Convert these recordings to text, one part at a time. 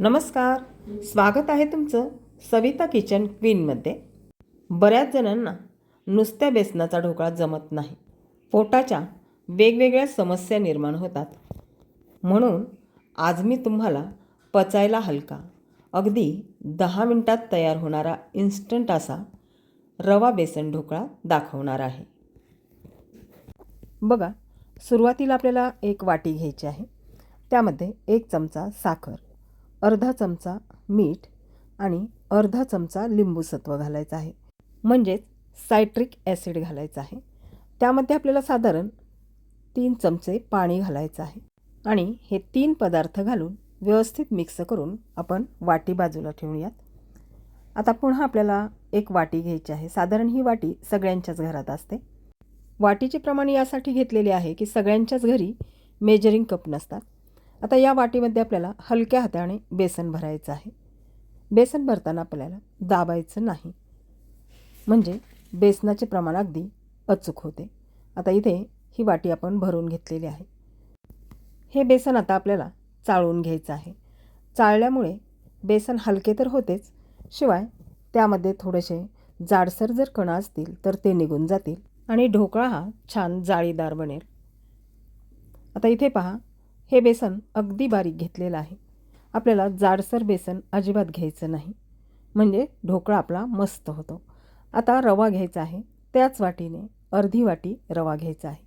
नमस्कार. स्वागत आहे तुमचं सविता किचन क्वीनमध्ये. बऱ्याच जणांना नुसत्या बेसनाचा ढोकळा जमत नाही. पोटाच्या वेगवेगळ्या समस्या निर्माण होतात. म्हणून आज मी तुम्हाला पचायला हलका अगदी दहा मिनटात तयार होणारा इन्स्टंट असा रवा बेसन ढोकळा दाखवणार आहे. बघा सुरुवातीला आपल्याला एक वाटी घ्यायची आहे. त्यामध्ये एक चमचा साखर अर्धा चमचा मीठ आणि अर्धा चमचा लिंबूसत्व घालायचं आहे. म्हणजेच सायट्रिक ॲसिड घालायचं आहे. त्यामध्ये आपल्याला साधारण तीन चमचे पाणी घालायचं आहे आणि हे तीन पदार्थ घालून व्यवस्थित मिक्स करून आपण वाटी बाजूला ठेवूयात. आता पुन्हा आपल्याला एक वाटी घ्यायची आहे. साधारण ही वाटी सगळ्यांच्याच घरात असते. वाटीचे प्रमाण यासाठी घेतलेले आहे की सगळ्यांच्याच घरी मेजरिंग कप नसतात. आता या वाटीमध्ये आपल्याला हलक्या हाताने बेसन भरायचं आहे. बेसन भरताना आपल्याला दाबायचं नाही. म्हणजे बेसनाचे प्रमाण अगदी अचूक होते. आता इथे ही वाटी आपण भरून घेतलेली आहे. हे बेसन आता आपल्याला चाळून घ्यायचं आहे. चाळल्यामुळे बेसन हलके तर होतेच शिवाय त्यामध्ये थोडेसे जाडसर जर कणं असतील तर ते निघून जातील आणि ढोकळा हा छान जाळीदार बनेल. आता इथे पहा हे बेसन अगदी बारीक घेतलेलं आहे. आपल्याला जाडसर बेसन अजिबात घ्यायचं नाही. म्हणजे ढोकळा आपला मस्त होतो. आता रवा घ्यायचा आहे. त्याच वाटीने अर्धी वाटी रवा घ्यायचा आहे.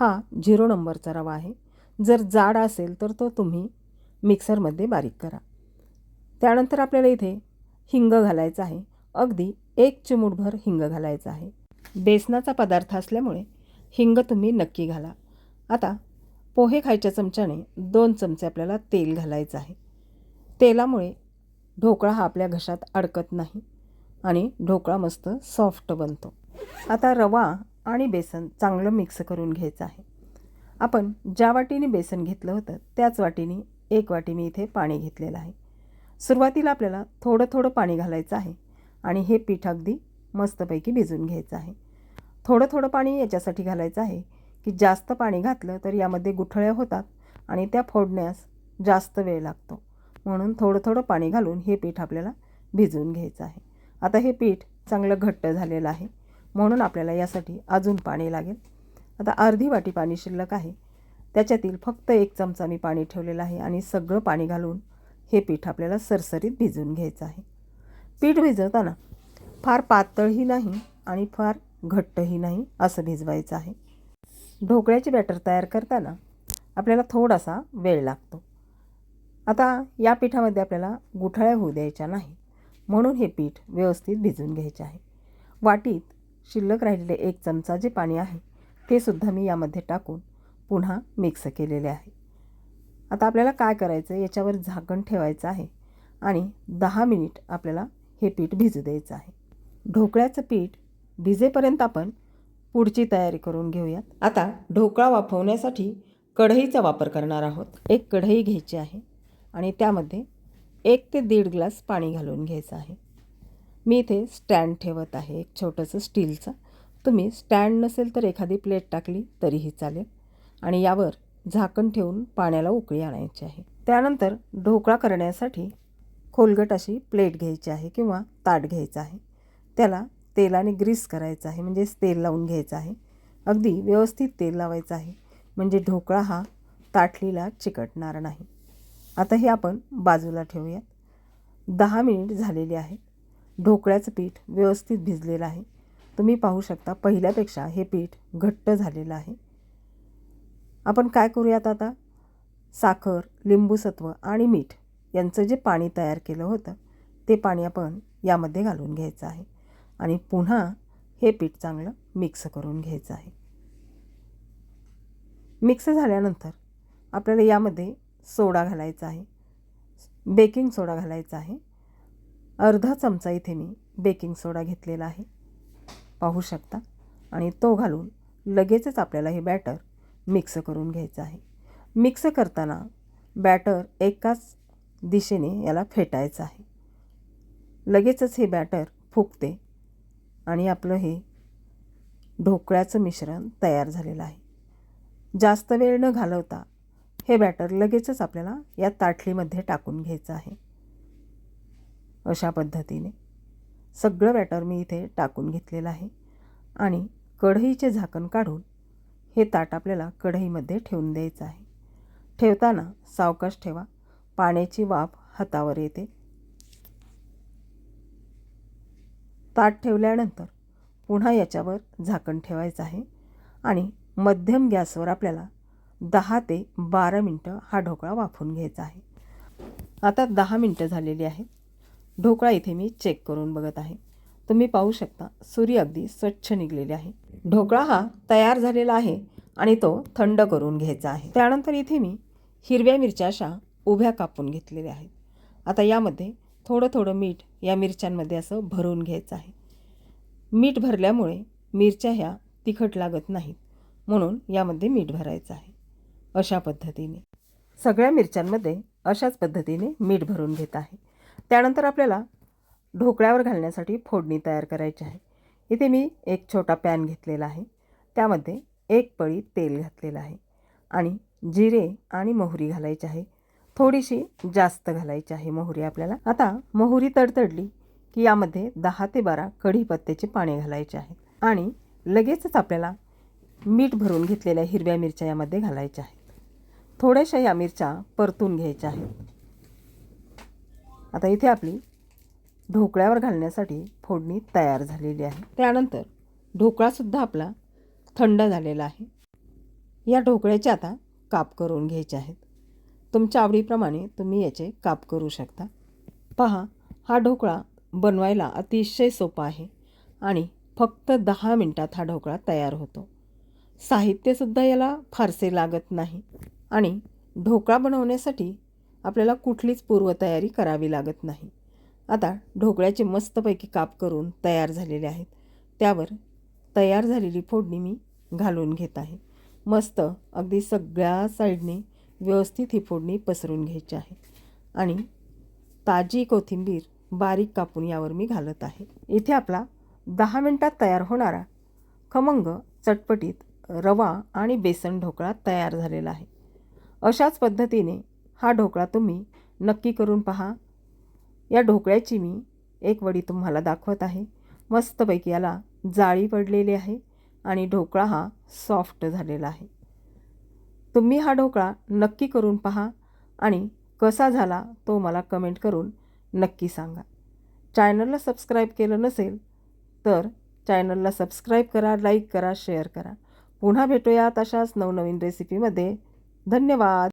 हा झिरो नंबरचा रवा आहे. जर जाड असेल तर तो तुम्ही मिक्सरमध्ये बारीक करा. त्यानंतर आपल्याला इथे हिंग घालायचं आहे. अगदी एक चिमूटभर हिंग घालायचं आहे. बेसनाचा पदार्थ असल्यामुळे हिंग तुम्ही नक्की घाला. आता पोहे खायच्या चमच्याने दोन चमचे आपल्याला तेल घालायचं आहे. तेलामुळे ढोकळा हा आपल्या घशात अडकत नाही आणि ढोकळा मस्त सॉफ्ट बनतो. आता रवा आणि बेसन चांगलं मिक्स करून घ्यायचं आहे. आपण ज्या वाटीने बेसन घेतलं होतं त्याच वाटीने एक वाटी मी इथे पाणी घेतलेलं आहे. सुरुवातीला आपल्याला थोडं थोडं पाणी घालायचं आहे आणि हे पीठ अगदी मस्तपैकी भिजून घ्यायचं आहे. थोडं थोडं पाणी याच्यासाठी घालायचं आहे. की जास्त पाणी घातलं तर यामध्ये गुठळ्या होतात आणि त्या फोडण्यास जास्त वेळ लागतो. म्हणून थोडं थोडं पाणी घालून हे पीठ आपल्याला भिजवून घ्यायचं आहे. आता हे पीठ चांगलं घट्ट झालेलं आहे. म्हणून आपल्याला यासाठी अजून पाणी लागेल. आता अर्धी वाटी पाणी शिल्लक आहे. त्याच्यातील फक्त एक चमचा मी पाणी ठेवलेलं आहे आणि सगळं पाणी घालून हे पीठ आपल्याला सरसरीत भिजवून घ्यायचं आहे. पीठ भिजवताना फार पातळही नाही आणि फार घट्टही नाही असं भिजवायचं आहे. ढोकळ्याची बॅटर तयार करताना आपल्याला थोडासा वेळ लागतो. आता या पिठामध्ये आपल्याला गुठळ्या होऊ द्यायच्या नाही म्हणून हे पीठ व्यवस्थित भिजून घ्यायचे आहे. वाटीत शिल्लक राहिलेले एक चमचा जे पाणी आहे ते सुद्धा मी यामध्ये टाकून पुन्हा मिक्स केलेले आहे. आता आपल्याला काय करायचं याच्यावर झाकण ठेवायचं आहे आणि दहा मिनिट आपल्याला हे पीठ भिजू द्यायचं आहे. ढोकळ्याचं पीठ भिजेपर्यंत आपण पुढची तयारी करून घेऊयात. आता ढोकळा वाफवण्यासाठी कढईचा वापर करणार आहोत. एक कढई घ्यायची आहे आणि त्यामध्ये एक ते दीड ग्लास पाणी घालून घ्यायचं आहे. मी इथे स्टँड ठेवत आहे एक छोटंसं स्टीलचं. तुम्ही स्टँड नसेल तर एखादी प्लेट टाकली तरीही चालेल. आणि यावर झाकण ठेवून पाण्याला उकळी आणायची आहे. त्यानंतर ढोकळा करण्यासाठी खोलगट अशी प्लेट घ्यायची आहे किंवा ताट घ्यायचं आहे. त्याला तेलाने ग्रीस करायचं आहे म्हणजेच तेल लावून घ्यायचं आहे. अगदी व्यवस्थित तेल लावायचं आहे म्हणजे ढोकळा हा ताटलीला चिकटणार नाही. आता हे आपण बाजूला ठेवूयात. दहा मिनिट झालेली आहेत ढोकळ्याचं पीठ व्यवस्थित भिजलेलं आहे. तुम्ही पाहू शकता पहिल्यापेक्षा हे पीठ घट्ट झालेलं आहे. आपण काय करूयात आता? साखर लिंबूसत्व आणि मीठ यांचं जे पाणी तयार केलं होतं ते पाणी आपण यामध्ये घालून घ्यायचं आहे. आणि पुन्हा हे पीठ चांगलं मिक्स करून घ्यायचं आहे. मिक्स झाल्यानंतर आपल्याला यामध्ये सोडा घालायचा आहे. बेकिंग सोडा घालायचा आहे. अर्धा चमचा इथे मी बेकिंग सोडा घेतलेला आहे. पाहू शकता? आणि तो घालून लगेचच आपल्याला हे बॅटर मिक्स करून घ्यायचं आहे. मिक्स करताना बॅटर एकाच दिशेने याला फेटायचं आहे. लगेचच हे बॅटर फुगते आणि आपलं हे ढोकळ्याचं मिश्रण तयार झालेलं आहे. जास्त वेळ न घालवता हे बॅटर लगेचच आपल्याला या ताटलीमध्ये टाकून घ्यायचं आहे. अशा पद्धतीने सगळं बॅटर मी इथे टाकून घेतलेलं आहे आणि कढईचे झाकण काढून हे ताट आपल्याला कढईमध्ये ठेवून द्यायचं आहे. ठेवताना सावकाश ठेवा. पाण्याची वाफ हातावर येते. ताट ठेवल्यानंतर पुन्हा याच्यावर झाकण ठेवायचं आहे आणि मध्यम गॅसवर आपल्याला दहा ते बारा मिनटं हा ढोकळा वाफून घ्यायचा आहे. आता दहा मिनटं झालेली आहेत. ढोकळा इथे मी चेक करून बघत आहे. तुम्ही पाहू शकता सूर्य अगदी स्वच्छ निघलेले आहे. ढोकळा हा तयार झालेला आहे आणि तो थंड करून घ्यायचा आहे. त्यानंतर इथे मी हिरव्या मिरच्या अशा उभ्या कापून घेतलेल्या आहेत. आता यामध्ये थोडं थोडं मीठ या मिरच्यांमध्ये असं भरून घ्यायचं आहे. मीठ भरल्यामुळे मिरच्या ह्या तिखट लागत नाहीत म्हणून यामध्ये मीठ भरायचं आहे. अशा पद्धतीने. सगळ्या मिरच्यांमध्ये अशाच पद्धतीने मीठ भरून घेत आहे. त्यानंतर आपल्याला ढोकळ्यावर घालण्यासाठी फोडणी तयार करायची आहे. इथे मी एक छोटा पॅन घेतलेला आहे. त्यामध्ये एक पळी तेल घातलेलं आहे आणि जिरे आणि मोहरी घालायची आहे. थोडीशी जास्त घालायची आहे मोहरी आपल्याला. आता मोहरी तडतडली की यामध्ये दहा ते बारा कढीपत्त्याचे पाने घालायचे आहेत आणि लगेचच आपल्याला मीठ भरून घेतलेल्या हिरव्या मिरच्या यामध्ये घालायच्या आहेत. थोड्याशा या मिरच्या परतून घ्यायच्या आहेत. आता इथे आपली ढोकळ्यावर घालण्यासाठी फोडणी तयार झालेली आहे. त्यानंतर ढोकळासुद्धा आपला थंड झालेला आहे. या ढोकळ्याचे आता काप करून घ्यायचे आहेत. तुमच्या आवडीप्रमाणे तुम्ही याचे काप करू शकता. पहा हा ढोकळा बनवायला अतिशय सोपा आहे आणि फक्त दहा मिनटात हा ढोकळा तयार होतो. साहित्यसुद्धा याला फारसे लागत नाही आणि ढोकळा बनवण्यासाठी आपल्याला कुठलीच पूर्वतयारी करावी लागत नाही. आता ढोकळ्याचे मस्तपैकी काप करून तयार झालेले आहेत. त्यावर तयार झालेली फोडणी मी घालून घेत आहे. मस्त अगदी सगळ्या साईडने व्यवस्थित ही फोडणी पसरून घ्यायची आहे. आणि ताजी कोथिंबीर बारीक कापून यावर मी घालत आहे. इथे आपला दहा मिनटात तयार होणारा खमंग चटपटीत रवा आणि बेसन ढोकळा तयार झालेला आहे. अशाच पद्धतीने हा ढोकळा तुम्ही नक्की करून पहा. या ढोकळ्याची मी एक वडी तुम्हाला दाखवत आहे. मस्तपैकी याला जाळी पडलेली आहे आणि ढोकळा हा सॉफ्ट झालेला आहे. तुम्ही हा ढोकळा नक्की करून पहा आणि कसा झाला तो मला कमेंट करून नक्की सांगा. चॅनलला सबस्क्राईब केलं नसेल तर चॅनलला सबस्क्राईब करा लाईक करा शेअर करा. पुन्हा भेटूयात अशाच नवनवीन रेसिपीमध्ये धन्यवाद!